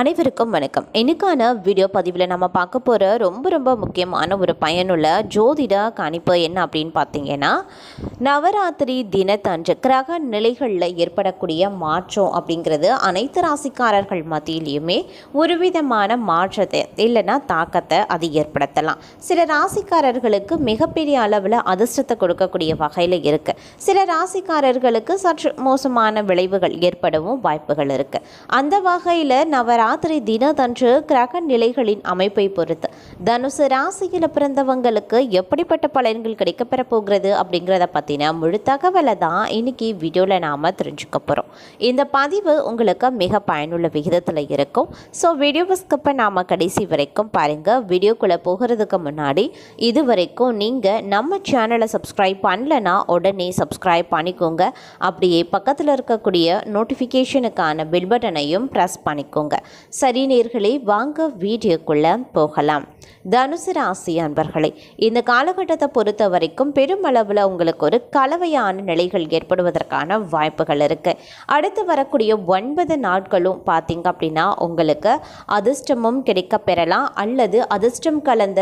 அனைவருக்கும் வணக்கம். இன்னைக்கான வீடியோ பதிவில் நம்ம பார்க்க போகிற ரொம்ப ரொம்ப முக்கியமான ஒரு பயனுள்ள ஜோதிட கணிப்பு என்ன அப்படின்னு பார்த்தீங்கன்னா நவராத்திரி தினத்தன்று கிரக நிலைகளில் ஏற்படக்கூடிய மாற்றம் அப்படிங்கிறது அனைத்து ராசிக்காரர்கள் மத்தியிலையுமே ஒரு விதமான மாற்றத்தை இல்லைன்னா தாக்கத்தை அது ஏற்படுத்தலாம். சில ராசிக்காரர்களுக்கு மிகப்பெரிய அளவில் அதிர்ஷ்டத்தை கொடுக்கக்கூடிய வகையில் இருக்குது சில ராசிக்காரர்களுக்கு சற்று மோசமான விளைவுகள் ஏற்படவும் வாய்ப்புகள் இருக்குது அந்த வகையில் ராத்திரி தினத்தன்று கிரக நிலைகளின் அமைப்பை பொறுத்து. தனுசு ராசியில் பிறந்தவங்களுக்கு எப்படிப்பட்ட பலன்கள் கிடைக்கப்பெற போகிறது அப்படிங்கிறத பற்றின முழு தகவலை தான் இன்னைக்கு வீடியோவில் நாம் தெரிஞ்சுக்க போகிறோம் இந்த பதிவு உங்களுக்கு மிக பயனுள்ள விகிதத்தில் இருக்கும். ஸோ வீடியோவை ஸ்கிப்பை நாம் கடைசி வரைக்கும் பாருங்கள் வீடியோக்குள்ளே போகிறதுக்கு முன்னாடி இது வரைக்கும் நீங்கள் நம்ம சேனலை சப்ஸ்கிரைப் பண்ணலனா உடனே சப்ஸ்கிரைப் பண்ணிக்கோங்க. அப்படியே பக்கத்தில் இருக்கக்கூடிய நோட்டிஃபிகேஷனுக்கான பில் பட்டனையும் ப்ரெஸ் பண்ணிக்கோங்க. சரி நேர்களை வாங்க வீடியோக்குள்ளே போகலாம். தனுசு ராசி அன்பர்களே இந்த காலகட்டத்தை பொறுத்த வரைக்கும் பெருமளவில் உங்களுக்கு ஒரு கலவையான நிலைகள் ஏற்படுவதற்கான வாய்ப்புகள் இருக்குது அடுத்து வரக்கூடிய ஒன்பது நாட்களும் பார்த்தீங்க அப்படின்னா உங்களுக்கு அதிர்ஷ்டமும் கிடைக்க பெறலாம். அல்லது அதிர்ஷ்டம் கலந்த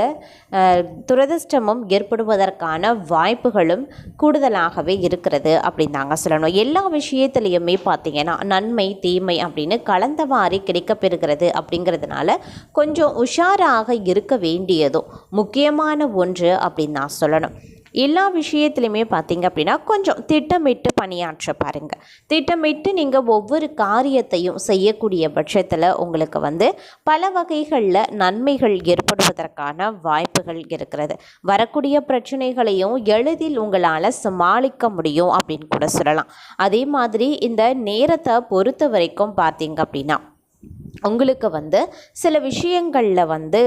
துரதிர்ஷ்டமும் ஏற்படுவதற்கான வாய்ப்புகளும் கூடுதலாகவே இருக்கிறது அப்படின்னு தாங்க சொல்லணும். எல்லா விஷயத்துலையுமே பார்த்தீங்கன்னா நன்மை தீமை அப்படின்னு கலந்த மாதிரி பெறுகிறது அப்படிங்கிறதுனால கொஞ்சம் உஷாராக இருக்க வேண்டியதும் முக்கியமான ஒன்று அப்படின்னு நான் சொல்லணும். எல்லா விஷயத்துலையுமே பார்த்தீங்க அப்படின்னா கொஞ்சம் திட்டமிட்டு பணியாற்ற பாருங்கள் திட்டமிட்டு நீங்கள் ஒவ்வொரு காரியத்தையும் செய்யக்கூடிய பட்சத்தில் உங்களுக்கு வந்து பல வகைகளில் நன்மைகள் ஏற்படுவதற்கான வாய்ப்புகள் இருக்கிறது. வரக்கூடிய பிரச்சனைகளையும் எளிதில் உங்களால் சமாளிக்க முடியும் அப்படின்னு கூட சொல்லலாம். அதே மாதிரி இந்த நேரத்தை பொறுத்த வரைக்கும் பார்த்தீங்க அப்படின்னா உங்களுக்கு வந்து சில விஷயங்களில் வந்து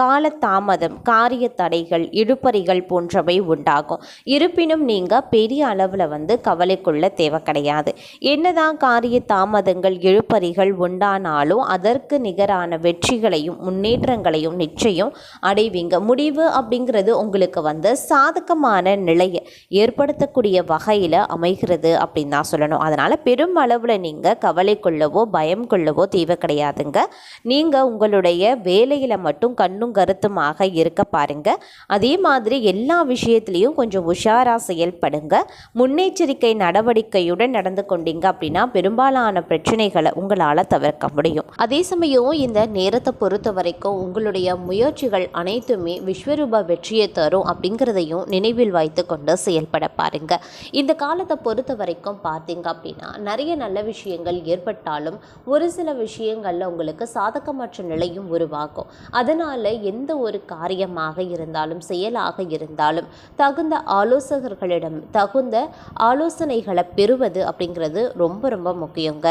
காலதாமதம் காரிய தடைகள் இழுப்பறிகள் போன்றவை உண்டாகும். இருப்பினும் நீங்கள் பெரிய அளவில் வந்து கவலைக்குள்ள தேவை கிடையாது. என்னதான் காரிய தாமதங்கள் இழுப்பறிகள் உண்டானாலும் அதற்கு நிகரான வெற்றிகளையும் முன்னேற்றங்களையும் நிச்சயம் அடைவீங்க. முடிவு அப்படிங்கிறது உங்களுக்கு வந்து சாதகமான நிலையை ஏற்படுத்தக்கூடிய வகையில் அமைகிறது அப்படின்னு தான் சொல்லணும். அதனால் பெரும் அளவில் நீங்கள் கவலை கொள்ளவோ பயம் கொள்ளவோ தேவை கிடையாதுங்க நீங்கள் உங்களுடைய வேலையில் மட்டும் கண்ணும் கருத்துமாக இருக்க பாருங்க. அதே மாதிரி எல்லா விஷயத்துலேயும் கொஞ்சம் உஷாராக செயல்படுங்க. முன்னெச்சரிக்கை நடவடிக்கையுடன் நடந்து கொண்டீங்க அப்படின்னா பெரும்பாலான பிரச்சனைகளை உங்களால் தவிர்க்க முடியும். அதே சமயம் இந்த நேரத்தை பொறுத்த வரைக்கும் உங்களுடைய முயற்சிகள் அனைத்துமே விஸ்வரூப வெற்றியை தரும் அப்படிங்கிறதையும் நினைவில் வைத்து கொண்டு செயல்பட பாருங்க. இந்த காலத்தை பொறுத்த வரைக்கும் பார்த்தீங்க அப்படின்னா நிறைய நல்ல விஷயங்கள் ஏற்பட்டாலும் ஒரு சில விஷயங்கள் நாளில் உங்களுக்கு சாதகமற்ற நிலையும் உருவாகும். அதனால் எந்த ஒரு காரியமாக இருந்தாலும் செயலாக இருந்தாலும் தகுந்த ஆலோசகர்களிடம் தகுந்த ஆலோசனைகளை பெறுவது அப்படிங்கிறது ரொம்ப ரொம்ப முக்கியங்க.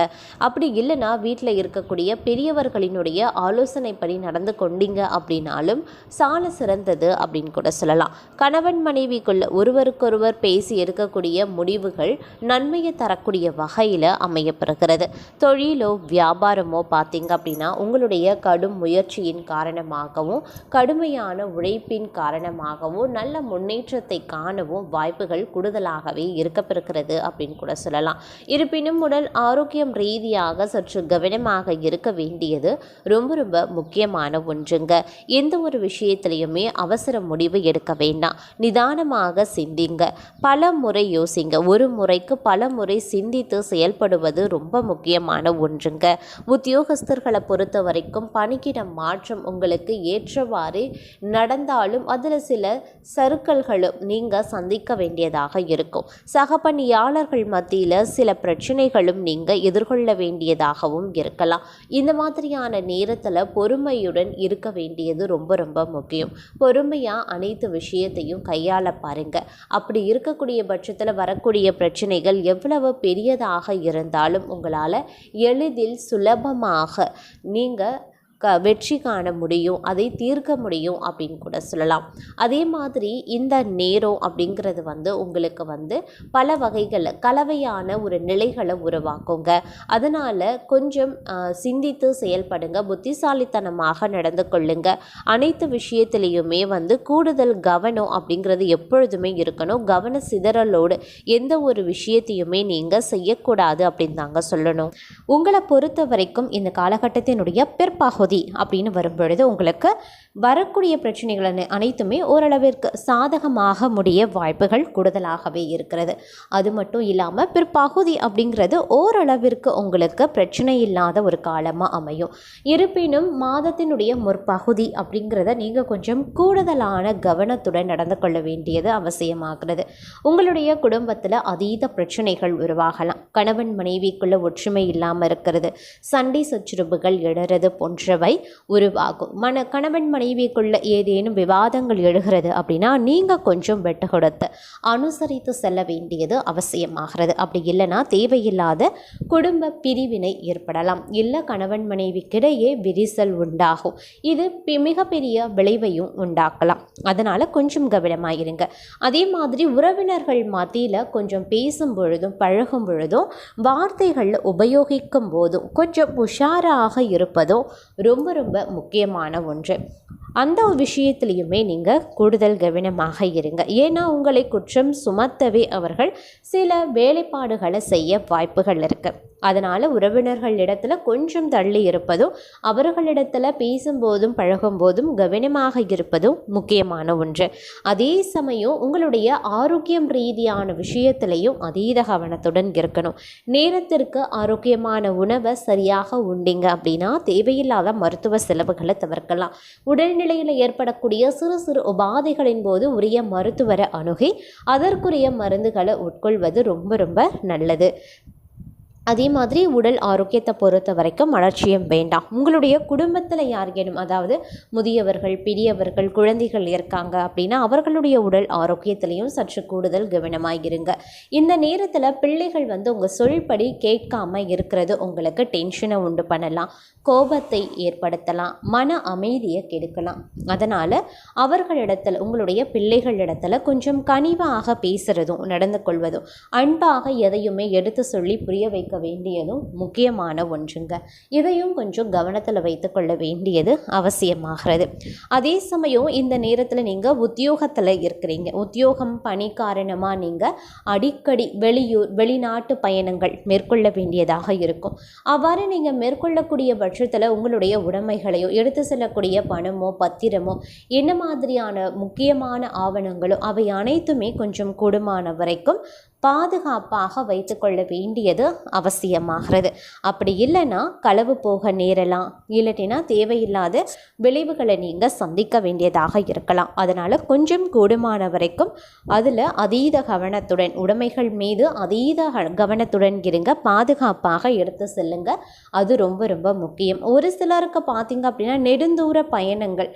அப்படி இல்லைன்னா வீட்டில் இருக்கக்கூடிய பெரியவர்களினுடைய ஆலோசனைப்படி நடந்து கொண்டீங்க அப்படின்னாலும் சால சிறந்தது அப்படின்னு கூட சொல்லலாம். கணவன் மனைவிக்குள்ள ஒருவருக்கொருவர் பேசி எடுக்கக்கூடிய முடிவுகள் நன்மையை தரக்கூடிய வகையில் அமையப்பெறுகிறது தொழிலோ வியாபாரமோ பார்த்தீங்க அப்படின்னா உங்களுடைய கடும் முயற்சியின் காரணமாகவும் கடுமையான உழைப்பின் காரணமாகவும் நல்ல முன்னேற்றத்தை காணவும் வாய்ப்புகள் கூடுதலாகவே இருக்கப்பிருக்கிறது அப்படின்னு கூட சொல்லலாம். இருப்பினும் உடல் ஆரோக்கியம் ரீதியாக சற்று கவனமாக இருக்க வேண்டியது ரொம்ப ரொம்ப முக்கியமான ஒன்றுங்க. எந்த ஒரு விஷயத்திலையுமே அவசர முடிவு எடுக்க வேண்டாம். நிதானமாக சிந்திங்க. பல முறை யோசிங்க. ஒரு முறைக்கு பல முறை சிந்தித்து செயல்படுவது ரொம்ப முக்கியமான ஒன்றுங்க. உத்தியோகஸ்தர்களை பொறுத்த வரைக்கும் பணிக்கிட மாற்றம் உங்களுக்கு ஏற்றவாறு நடந்தாலும் அதில் சில சறுக்கல்களும் நீங்கள் சந்திக்க வேண்டியதாக இருக்கும். சக பணியாளர்கள் மத்தியில் சில பிரச்சனைகளும் நீங்கள் எதிர்கொள்ள வேண்டியதாகவும் இருக்கலாம். இந்த மாதிரியான நேரத்தில் பொறுமையுடன் இருக்க வேண்டியது ரொம்ப ரொம்ப முக்கியம். பொறுமையாக அனைத்து விஷயத்தையும் கையாள பாருங்க. அப்படி இருக்கக்கூடிய பட்சத்தில் வரக்கூடிய பிரச்சனைகள் எவ்வளவு பெரியதாக இருந்தாலும் உங்களால் எளிதில் சுலபமாக நீங்கள் க வெற்றி காண முடியும் அதை தீர்க்க முடியும் அப்படின்னு கூட சொல்லலாம். அதே மாதிரி இந்த நேரம் அப்படிங்கிறது வந்து உங்களுக்கு வந்து பல வகைகள் கலவையான ஒரு நிலைகளை உருவாக்குங்க. அதனால் கொஞ்சம் சிந்தித்து செயல்படுங்க புத்திசாலித்தனமாக நடந்து கொள்ளுங்க. அனைத்து விஷயத்திலையுமே வந்து கூடுதல் கவனம் அப்படிங்கிறது எப்பொழுதுமே இருக்கணும். கவன சிதறலோடு எந்த ஒரு விஷயத்தையுமே நீங்கள் செய்யக்கூடாது அப்படின்னு தாங்க சொல்லணும். உங்களை பொறுத்த வரைக்கும் இந்த காலகட்டத்தினுடைய பிற்பகுதி அப்படின்னு வரும்பொழுது உங்களுக்கு வரக்கூடிய பிரச்சனைகள் அனை- அனைத்துமே ஓரளவிற்கு சாதகமாக முடிய வாய்ப்புகள் கூடுதலாகவே இருக்கிறது. அது மட்டும் இல்லாமல் பிற்பகுதி அப்படிங்கிறது ஓரளவிற்கு உங்களுக்கு பிரச்சனை இல்லாத ஒரு காலமாக அமையும். இருப்பினும் மாதத்தினுடைய முற்பகுதி அப்படிங்கிறத நீங்கள் கொஞ்சம் கூடுதலான கவனத்துடன் நடந்து கொள்ள வேண்டியது அவசியமாகிறது. உங்களுடைய குடும்பத்தில் அதீத பிரச்சனைகள் உருவாகலாம். கணவன் மனைவிக்குள்ள ஒற்றுமை இல்லாமல் இருக்கிறது. சண்டை சச்சுரவுகள் எழுறது போன்றவை உருவாகும் மன கணவன் மனைவிக்குள்ள ஏதேனும் விவாதங்கள் எழுகிறது அப்படின்னா நீங்கள் கொஞ்சம் வெட்டு கொடுத்து அனுசரித்து செல்ல வேண்டியது அவசியமாகிறது. அப்படி இல்லைன்னா தேவையில்லாத குடும்ப பிரிவினை ஏற்படலாம். இல்லை கணவன் மனைவிக்கிடையே விரிசல் உண்டாகும். இது மிகப்பெரிய விளைவையும் உண்டாக்கலாம். அதனால் கொஞ்சம் கவனமாயிருங்க. அதே மாதிரி உறவினர்கள் மத்தியில் கொஞ்சம் பேசும் பொழுதும் பழகும் பொழுதும் வார்த்தைகள் உபயோகிக்கும் போதும் கொஞ்சம் உஷாராக இருப்பதும் ரொம்ப ரொம்ப முக்கியமான ஒன்று. அந்த விஷயத்துலையுமே நீங்கள் கூடுதல் கவனமாக இருங்க. ஏன்னா உங்களை குற்றம் சுமத்தவே அவர்கள் சில வேலைப்பாடுகளை செய்ய வாய்ப்புகள் இருக்குது அதனால் உறவினர்கள் இடத்துல கொஞ்சம் தள்ளி இருப்பதும் அவர்களிடத்தில் பேசும்போதும் பழகும்போதும் கவனமாக இருப்பதும் முக்கியமான ஒன்று. அதே சமயம் உங்களுடைய ஆரோக்கியம் ரீதியான விஷயத்திலையும் அதீத கவனத்துடன் இருக்கணும். நேரத்திற்கு ஆரோக்கியமான உணவை சரியாக உண்டிங்க அப்படின்னா தேவையில்லாத மருத்துவ செலவுகளை தவிர்க்கலாம். சூழ்நிலையில் ஏற்படக்கூடிய சிறு சிறு உபாதைகளின் போது உரிய மருத்துவரை அணுகி அதற்குரிய மருந்துகளை உட்கொள்வது ரொம்ப ரொம்ப நல்லது. அதே மாதிரி உடல் ஆரோக்கியத்தை பொறுத்த வரைக்கும் அலட்சியம் வேண்டாம். உங்களுடைய குடும்பத்தில் யாருக்கேனும் அதாவது முதியவர்கள் பெரியவர்கள் குழந்தைகள் இருக்காங்க அப்படின்னா அவர்களுடைய உடல் ஆரோக்கியத்திலையும் சற்று கூடுதல் கவனமாக இருங்க. இந்த நேரத்தில் பிள்ளைகள் வந்து உங்கள் சொல்படி கேட்காம இருக்கிறது உங்களுக்கு டென்ஷனை உண்டு பண்ணலாம். கோபத்தை ஏற்படுத்தலாம். மன அமைதியை கெடுக்கலாம். அதனால் அவர்களிடத்தில் உங்களுடைய பிள்ளைகளிடத்தில் கொஞ்சம் கனிவாக பேசுகிறதும் நடந்து கொள்வதும் அன்பாக எதையுமே எடுத்து சொல்லி புரிய வைக்க வேண்டியதும் முக்கியமான ஒன்றுங்க. இதையும் கொஞ்சம் கவனத்தில் வைத்துக்கொள்ள வேண்டியது அவசியமாகிறது. அதே சமயம் இந்த நேரத்தில் நீங்கள் உத்தியோகத்தில் இருக்கிறீங்க. உத்தியோகம் பணி காரணமாக நீங்கள் அடிக்கடி வெளியூர் வெளிநாட்டு பயணங்கள் மேற்கொள்ள வேண்டியதாக இருக்கும். அவ்வாறு நீங்கள் மேற்கொள்ளக்கூடிய பட்சத்தில் உங்களுடைய உடைமைகளையோ எடுத்து செல்லக்கூடிய பணமோ பத்திரமோ என்ன மாதிரியான முக்கியமான ஆவணங்களோ அவை அனைத்துமே கொஞ்சம் கூடுமான வரைக்கும் பாதுகாப்பாக வைத்துக்கொள்ள வேண்டியது அவசியமாகிறது. அப்படி இல்லைன்னா களவு போக நேரலாம். இல்லாட்டினா தேவையில்லாத விளைவுகளை நீங்கள் சந்திக்க வேண்டியதாக இருக்கலாம். அதனால் கொஞ்சம் கூடுமான வரைக்கும் அதில் அதீத கவனத்துடன் உடைமைகள் மீது அதீத கவனத்துடன் இருங்க. பாதுகாப்பாக எடுத்து செல்லுங்க. அது ரொம்ப ரொம்ப முக்கியம். ஒரு சிலருக்கு பார்த்தீங்க அப்படின்னா நெடுந்தூர பயணங்கள்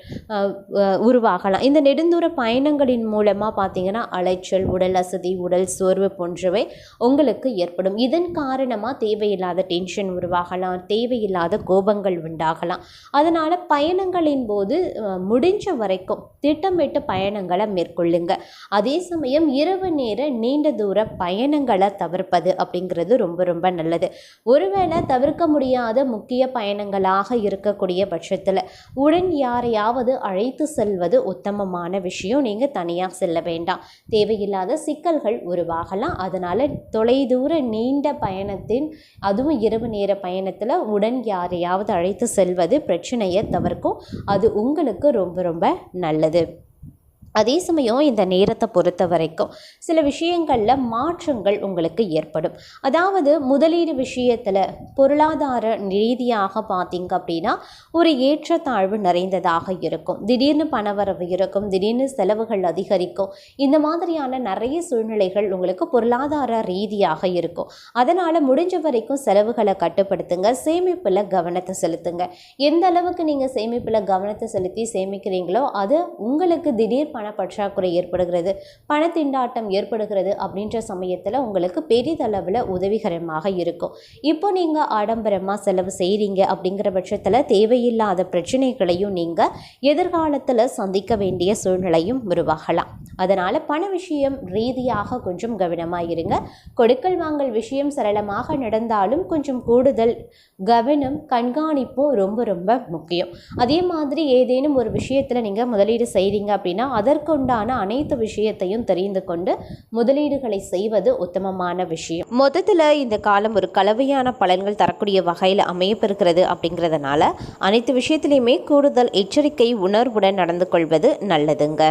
உருவாகலாம். இந்த நெடுந்தூர பயணங்களின் மூலமாக பார்த்தீங்கன்னா அலைச்சல் உடல் அசதி உடல் சோர்வு போன்றவை உங்களுக்கு ஏற்படும். இதன் காரணமாக தேவையில்லாத டென்ஷன் உருவாகலாம் தேவையில்லாத கோபங்கள் உண்டாகலாம். அதனால் பயணங்களின் போது முடிஞ்ச வரைக்கும் திட்டமிட்டு பயணங்களை மேற்கொள்ளுங்க. அதே சமயம் இரவு நேர நீண்ட தூர பயணங்களை தவிர்ப்பது அப்படிங்கிறது ரொம்ப ரொம்ப நல்லது. ஒருவேளை தவிர்க்க முடியாத முக்கிய பயணங்களாக இருக்கக்கூடிய பட்சத்தில் உடன் யாரையாவது அழைத்து செல்வது உத்தமமான விஷயம். நீங்கள் தனியாக செல்ல வேண்டாம். தேவையில்லாத சிக்கல்கள் உருவாகலாம். அதனால் தொலைதூர நீண்ட பயணத்தின் அதுவும் இரவு நேர பயணத்தில் உடன் யாரையாவது அழைத்து செல்வது பிரச்சனையை தவிர்க்கும். அது உங்களுக்கு ரொம்ப ரொம்ப நல்லது. அதே சமயம் இந்த நேரத்தை பொறுத்த வரைக்கும் சில விஷயங்களில் மாற்றங்கள் உங்களுக்கு ஏற்படும். அதாவது முதலீடு விஷயத்தில் பொருளாதார ரீதியாக பார்த்தீங்க அப்படின்னா ஒரு ஏற்றத்தாழ்வு நிறைந்ததாக இருக்கும். திடீர்னு பணவரவு இருக்கும் திடீர்னு செலவுகள் அதிகரிக்கும். இந்த மாதிரியான நிறைய சூழ்நிலைகள் உங்களுக்கு பொருளாதார ரீதியாக இருக்கும். அதனால் முடிஞ்ச வரைக்கும் செலவுகளை கட்டுப்படுத்துங்க சேமிப்பில் கவனத்தை செலுத்துங்க. எந்த அளவுக்கு நீங்கள் சேமிப்பில் கவனத்தை செலுத்தி சேமிக்கிறீங்களோ அது உங்களுக்கு திடீர் பணப்பற்றாக்குறை ஏற்படுகிறது பணத்திண்டாட்டம் ஏற்படுகிறது அப்படின்ற சமயத்தில் உங்களுக்கு பெரிதளவில் உதவிகரமாக இருக்கும். இப்போ நீங்கள் ஆடம்பரமாக செலவு செய்கிறீங்க அப்படிங்கிற பட்சத்தில் தேவையில்லாத பிரச்சனைகளையும் நீங்கள் எதிர்காலத்தில் சந்திக்க வேண்டிய சூழ்நிலையும் உருவாகலாம். அதனால் பண விஷயம் ரீதியாக கொஞ்சம் கவனமாக இருங்க. கொடுக்கல் வாங்கல் விஷயம் சரளமாக நடந்தாலும் கொஞ்சம் கூடுதல் கவனம் கண்காணிப்பும் ரொம்ப ரொம்ப முக்கியம். அதே மாதிரி ஏதேனும் ஒரு விஷயத்தில் நீங்கள் முதலீடு செய்கிறீங்க அப்படின்னா அதற்குண்டான அனைத்து விஷயத்தையும் தெரிந்து கொண்டு முதலீடுகளை செய்வது உத்தமமான விஷயம். மொத்தத்தில் இந்த காலம் ஒரு கலவையான பலன்கள் தரக்கூடிய வகையில் அமையப்பெறுகிறது அப்படிங்கிறதுனால அனைத்து விஷயத்திலையுமே கூடுதல் எச்சரிக்கை உணர்வுடன் நடந்து கொள்வது நல்லதுங்க.